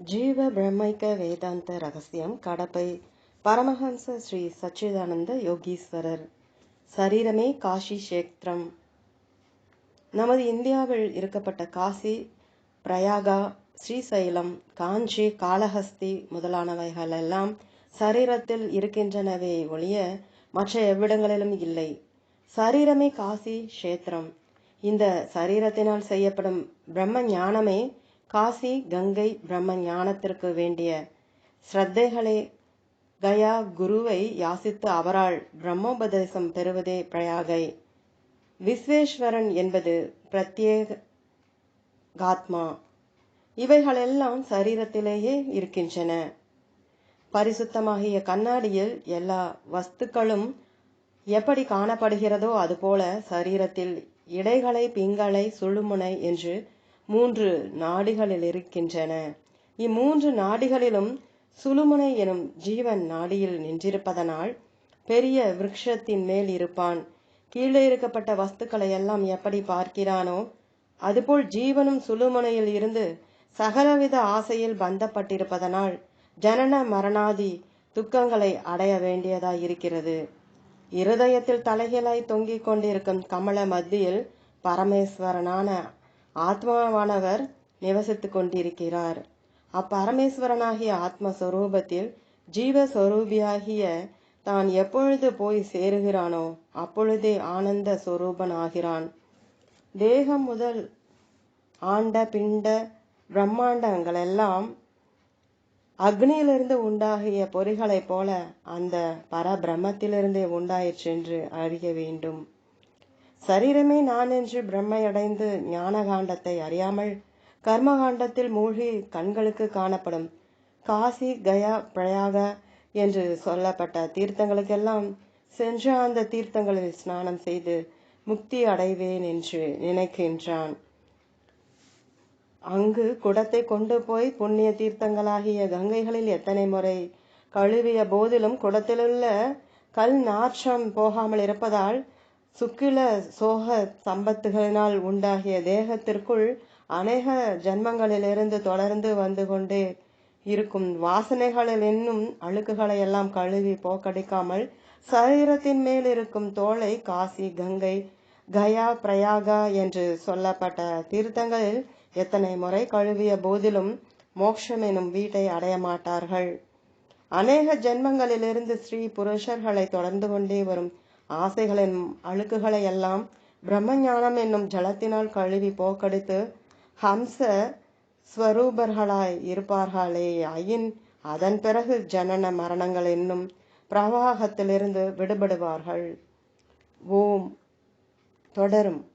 ஜீவ பிரம்மைக்க வேதாந்த ரகசியம் கடப்பை பரமஹம்ச ஸ்ரீ சச்சிதானந்த யோகீஸ்வரர். சரீரமே காஷி கஷேத்திரம். நமது இந்தியாவில் இருக்கப்பட்ட காசி பிரயாகா ஸ்ரீசைலம் காஞ்சி காளஹஸ்தி முதலானவைகள் எல்லாம் சரீரத்தில் இருக்கின்றனவே ஒழிய மற்ற எவ்விடங்களிலும் இல்லை. சரீரமே காசி கஷேத்திரம். இந்த சரீரத்தினால் செய்யப்படும் பிரம்ம ஞானமே காசி கங்கை பிரம்ம ஞானத்திற்கு வேண்டிய ஸ்ரத்தைகளை கயா குருவை யாசித்து அவரால் பிரம்மோபதேசம் பெறுவதே பிரயாகை. விஸ்வேஸ்வரன் என்பது பிரத்யேக காத்மா இவைகளெல்லாம் சரீரத்திலேயே இருக்கின்றன. பரிசுத்தமாகிய கண்ணாடியில் எல்லா வஸ்துக்களும் எப்படி காணப்படுகிறதோ அதுபோல சரீரத்தில் இடைகளை பிங்களை சுழுமுனை என்று மூன்று நாடிகளில் இருக்கின்றன. இம்மூன்று நாடிகளிலும் சுழுமுனை எனும் ஜீவன் நாடியில் நின்றிருப்பதனால் பெரிய விருட்சத்தின் மேல் இருப்பான். கீழே இருக்கப்பட்ட வஸ்துக்களை எல்லாம் எப்படி பார்க்கிறானோ அதுபோல் ஜீவனும் சுழுமுனையில் இருந்து சகலவித ஆசையில் பந்தப்பட்டிருப்பதனால் ஜனன மரணாதி துக்கங்களை அடைய வேண்டியதாய் இருக்கிறது. இருதயத்தில் தலைகளாய் தொங்கிக் கொண்டிருக்கும் கமல மத்தியில் பரமேஸ்வரனான ஆத்மாவானவர் நிவசித்து கொண்டிருக்கிறார். அப்பரமேஸ்வரனாகிய ஆத்மஸ்வரூபத்தில் ஜீவஸ்வரூபியாகிய தான் எப்பொழுது போய் சேருகிறானோ அப்பொழுதே ஆனந்த சொரூபனாகிறான் தேகம் முதல் ஆண்ட பிண்ட பிரம்மாண்டங்களெல்லாம் அக்னியிலிருந்து உண்டாகிய பொறிகளைப் போல அந்த பரபிரம்மத்திலிருந்தே உண்டாயிற்றென்று அறிய வேண்டும். சரீரமே நான் என்று பிரம்மையடைந்து ஞான காண்டத்தை அறியாமல் கர்மகாண்டத்தில் மூழ்கி கண்களுக்கு காணப்படும் காசி கயா பிரயாக என்று சொல்லப்பட்ட தீர்த்தங்களுக்கெல்லாம் சென்று அந்த தீர்த்தங்களில் ஸ்நானம் செய்து முக்தி அடைவேன் என்று நினைக்கின்றான். அங்கு குடத்தை கொண்டு போய் புண்ணிய தீர்த்தங்களாகிய கங்கைகளில் எத்தனை முறை கழுவிய போதிலும் குடத்திலுள்ள கல் நாற்றம் போகாமல் இருப்பதால் சுக்கில சோக சம்பத்துகளினால் உண்டாகிய தேகத்திற்குள் அநேக ஜன்மங்களிலிருந்து தொடர்ந்து வந்து கொண்டே இருக்கும் வாசனைகளில் என்னும் அழுக்குகளை எல்லாம் கழுவி போக்கடிக்காமல் சரீரத்தின் மேல் இருக்கும் தோலை காசி கங்கை கயா பிரயாகா என்று சொல்லப்பட்ட தீர்த்தங்களில் எத்தனை முறை கழுவிய போதிலும் மோட்சம் எனும் வீட்டை அடைய மாட்டார்கள். அநேக ஜென்மங்களிலிருந்து ஸ்ரீ புருஷர்களை தொடர்ந்து கொண்டே வரும் ஆசைகளின் அழுக்குகளை எல்லாம் பிரம்மஞானம் என்னும் ஜலத்தினால் கழுவி போக்கடித்து ஹம்ச ஸ்வரூபர்களாய் இருப்பார்களே. ஐயின் அதன் பிறகு ஜனன மரணங்கள் என்னும் பிரவாகத்திலிருந்து விடுபடுவார்கள். ஓம். தொடரும்.